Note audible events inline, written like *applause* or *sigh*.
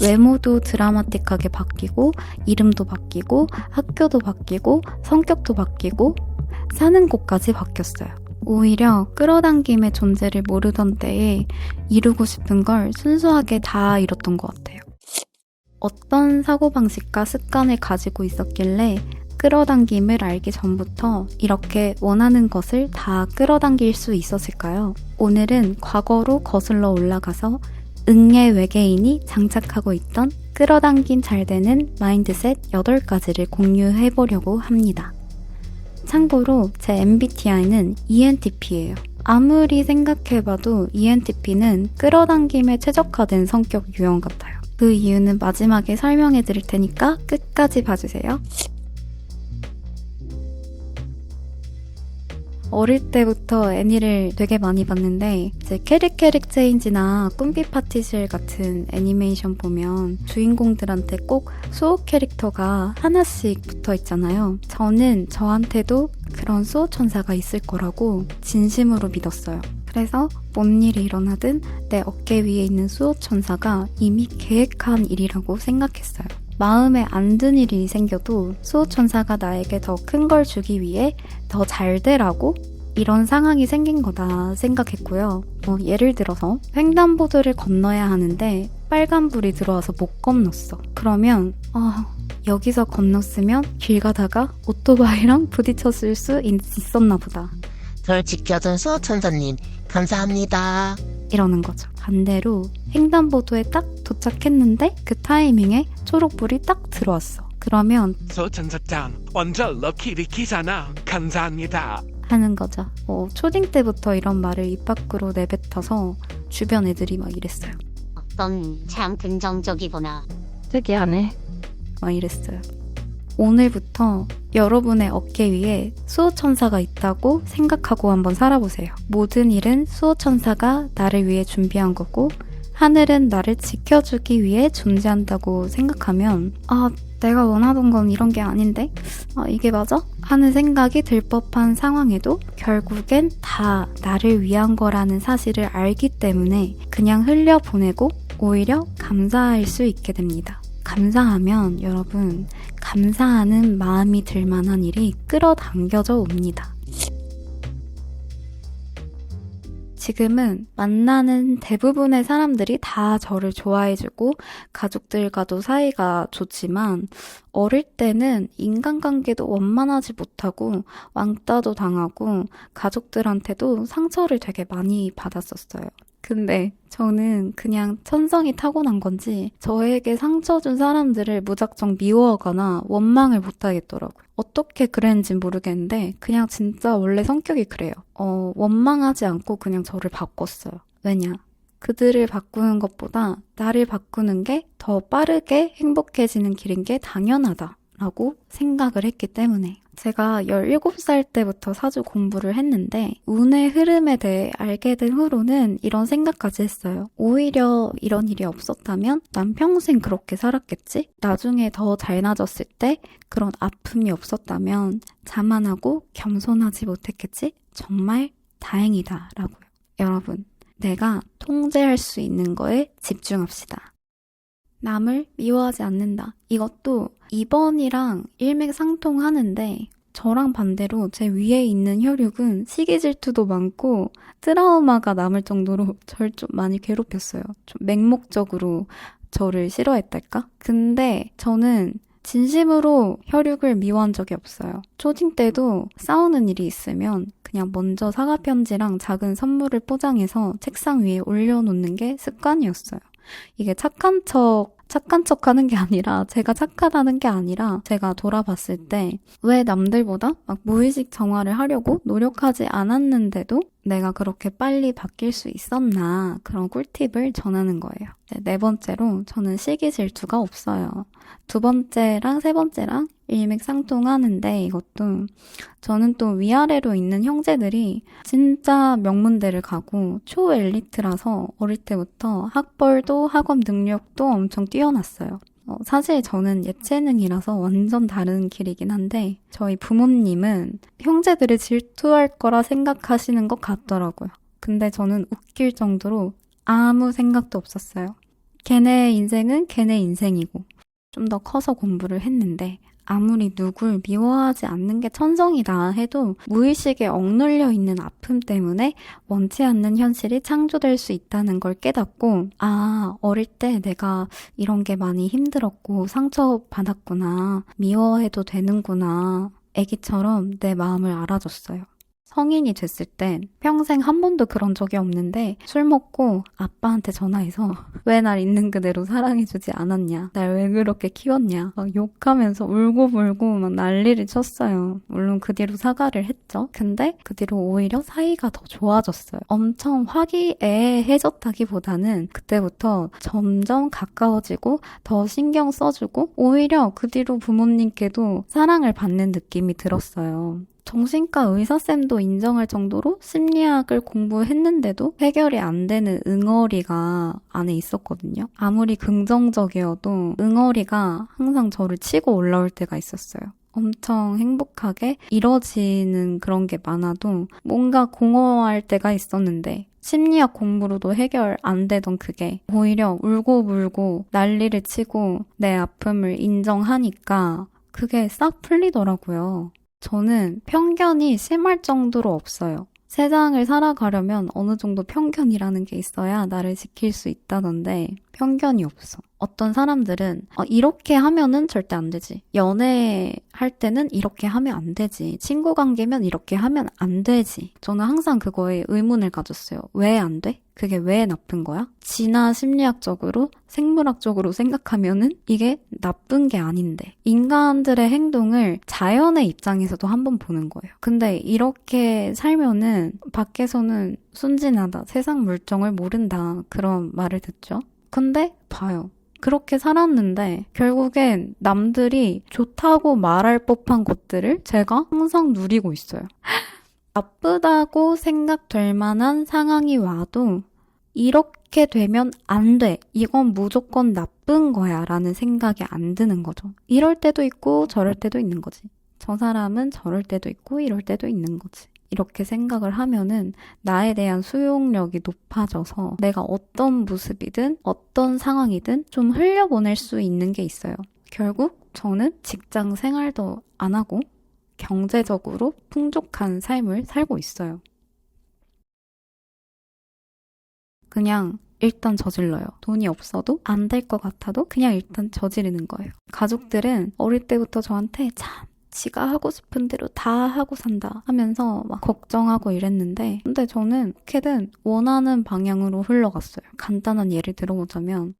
외모도 드라마틱하게 바뀌고, 이름도 바뀌고, 학교도 바뀌고, 성격도 바뀌고, 사는 곳까지 바뀌었어요. 오히려 끌어당김의 존재를 모르던 때에 이루고 싶은 걸 순수하게 다 이뤘던 것 같아요. 어떤 사고방식과 습관을 가지고 있었길래 끌어당김을 알기 전부터 이렇게 원하는 것을 다 끌어당길 수 있었을까요? 오늘은 과거로 거슬러 올라가서 응애 외계인이 장착하고 있던 끌어당김 잘 되는 마인드셋 8가지를 공유해 보려고 합니다. 참고로 제 MBTI는 ENTP예요. 아무리 생각해봐도 ENTP는 끌어당김에 최적화된 성격 유형 같아요. 그 이유는 마지막에 설명해 드릴 테니까 끝까지 봐주세요. 어릴 때부터 애니를 되게 많이 봤는데 이제 캐릭캐릭 체인지나 꿈비 파티실 같은 애니메이션 보면 주인공들한테 꼭 수호 캐릭터가 하나씩 붙어 있잖아요. 저는 저한테도 그런 수호 천사가 있을 거라고 진심으로 믿었어요. 그래서 뭔 일이 일어나든 내 어깨 위에 있는 수호 천사가 이미 계획한 일이라고 생각했어요. 마음에 안 든 일이 생겨도 수호천사가 나에게 더 큰 걸 주기 위해 더 잘 되라고 이런 상황이 생긴 거다 생각했고요. 뭐 예를 들어서 횡단보도를 건너야 하는데 빨간불이 들어와서 못 건넜어. 그러면 아 여기서 건넜으면 길 가다가 오토바이랑 부딪혔을 수 있, 있었나 보다. 절 지켜준 수호천사님 감사합니다. 이러는 거죠. 반대로 횡단보도에 딱 도착했는데 그 타이밍에 초록불이 딱 들어왔어. 그러면 소천사장 완전 럭키리키잖아 감사합니다 하는 거죠. 어, 초딩 때부터 이런 말을 입 밖으로 내뱉어서 주변 애들이 막 이랬어요. 넌 참 긍정적이구나. 특이하네. 막 이랬어요. 오늘부터 여러분의 어깨 위에 수호천사가 있다고 생각하고 한번 살아보세요. 모든 일은 수호천사가 나를 위해 준비한 거고, 하늘은 나를 지켜주기 위해 존재한다고 생각하면, 아, 내가 원하던 건 이런 게 아닌데? 아, 이게 맞아? 하는 생각이 들 법한 상황에도 결국엔 다 나를 위한 거라는 사실을 알기 때문에 그냥 흘려보내고 오히려 감사할 수 있게 됩니다. 감사하면 여러분, 감사하는 마음이 들 만한 일이 끌어당겨져 옵니다. 지금은 만나는 대부분의 사람들이 다 저를 좋아해주고 가족들과도 사이가 좋지만 어릴 때는 인간관계도 원만하지 못하고 왕따도 당하고 가족들한테도 상처를 되게 많이 받았었어요. 근데 저는 그냥 천성이 타고난 건지 저에게 상처 준 사람들을 무작정 미워하거나 원망을 못 하겠더라고요. 어떻게 그랬는지 모르겠는데 그냥 진짜 원래 성격이 그래요. 어, 원망하지 않고 그냥 저를 바꿨어요. 왜냐? 그들을 바꾸는 것보다 나를 바꾸는 게 더 빠르게 행복해지는 길인 게 당연하다 라고 생각을 했기 때문에 제가 17살 때부터 사주 공부를 했는데 운의 흐름에 대해 알게 된 후로는 이런 생각까지 했어요. 오히려 이런 일이 없었다면 난 평생 그렇게 살았겠지? 나중에 더 잘나졌을 때 그런 아픔이 없었다면 자만하고 겸손하지 못했겠지? 정말 다행이다 라고요. 여러분, 내가 통제할 수 있는 거에 집중합시다. 남을 미워하지 않는다. 이것도 2번이랑 일맥상통하는데 저랑 반대로 제 위에 있는 혈육은 시기 질투도 많고 트라우마가 남을 정도로 *laughs* 절 좀 많이 괴롭혔어요. 좀 맹목적으로 저를 싫어했달까? 근데 저는 진심으로 혈육을 미워한 적이 없어요. 초딩 때도 싸우는 일이 있으면 그냥 먼저 사과 편지랑 작은 선물을 포장해서 책상 위에 올려놓는 게 습관이었어요. 이게 착한 척, 착한 척 하는 게 아니라, 제가 착하다는 게 아니라, 제가 돌아봤을 때, 왜 남들보다 막 무의식 정화를 하려고 노력하지 않았는데도 내가 그렇게 빨리 바뀔 수 있었나, 그런 꿀팁을 전하는 거예요. 네, 네 번째로, 저는 시기 질투가 없어요. 두 번째랑 세 번째랑 일맥상통하는데, 이것도, 저는 또 위아래로 있는 형제들이 진짜 명문대를 가고 초엘리트라서 어릴 때부터 학벌도 학업 능력도 엄청 뛰어났어요. 어, 사실 저는 예체능이라서 완전 다른 길이긴 한데 저희 부모님은 형제들을 질투할 거라 생각하시는 것 같더라고요. 근데 저는 웃길 정도로 아무 생각도 없었어요. 걔네 인생은 걔네 인생이고 좀 더 커서 공부를 했는데 아무리 누굴 미워하지 않는 게 천성이다 해도 무의식에 억눌려 있는 아픔 때문에 원치 않는 현실이 창조될 수 있다는 걸 깨닫고 아 어릴 때 내가 이런 게 많이 힘들었고 상처 받았구나 미워해도 되는구나 애기처럼 내 마음을 알아줬어요. 성인이 됐을 땐 평생 한 번도 그런 적이 없는데 술 먹고 아빠한테 전화해서 *laughs* 왜 날 있는 그대로 사랑해주지 않았냐 날 왜 그렇게 키웠냐 막 욕하면서 울고불고 막 난리를 쳤어요. 물론 그 뒤로 사과를 했죠. 근데 그 뒤로 오히려 사이가 더 좋아졌어요. 엄청 화기애애해졌다기보다는 그때부터 점점 가까워지고 더 신경 써주고 오히려 그 뒤로 부모님께도 사랑을 받는 느낌이 들었어요 정신과 의사쌤도 인정할 정도로 심리학을 공부했는데도 해결이 안 되는 응어리가 안에 있었거든요. 아무리 긍정적이어도 응어리가 항상 저를 치고 올라올 때가 있었어요. 엄청 행복하게 이뤄지는 그런 게 많아도 뭔가 공허할 때가 있었는데 심리학 공부로도 해결 안 되던 그게 오히려 울고불고 난리를 치고 내 아픔을 인정하니까 그게 싹 풀리더라고요. 저는 편견이 심할 정도로 없어요. 세상을 살아가려면 어느 정도 편견이라는 게 있어야 나를 지킬 수 있다던데 편견이 없어. 어떤 사람들은 어, 이렇게 하면은 절대 안 되지. 연애할 때는 이렇게 하면 안 되지. 친구 관계면 이렇게 하면 안 되지. 저는 항상 그거에 의문을 가졌어요. 왜 안 돼? 그게 왜 나쁜 거야? 진화 심리학적으로, 생물학적으로 생각하면은 이게 나쁜 게 아닌데. 인간들의 행동을 자연의 입장에서도 한번 보는 거예요. 근데 이렇게 살면은 밖에서는 순진하다, 세상 물정을 모른다, 그런 말을 듣죠. 근데 봐요. 그렇게 살았는데 결국엔 남들이 좋다고 말할 법한 것들을 제가 항상 누리고 있어요. *laughs* 나쁘다고 생각될 만한 상황이 와도 이렇게 되면 안 돼. 이건 무조건 나쁜 거야. 라는 생각이 안 드는 거죠. 이럴 때도 있고 저럴 때도 있는 거지. 저 사람은 저럴 때도 있고 이럴 때도 있는 거지. 이렇게 생각을 하면은 나에 대한 수용력이 높아져서 내가 어떤 모습이든 어떤 상황이든 좀 흘려보낼 수 있는 게 있어요. 결국 저는 직장 생활도 안 하고 경제적으로 풍족한 삶을 살고 있어요. 그냥 일단 저질러요. 돈이 없어도 안 될 것 같아도 그냥 일단 저지르는 거예요. 가족들은 어릴 때부터 저한테 참 지가 하고 싶은 대로 다 하고 산다 하면서 막 걱정하고 이랬는데 근데 저는 어떻게든 원하는 방향으로 흘러갔어요. 간단한 예를 들어보자면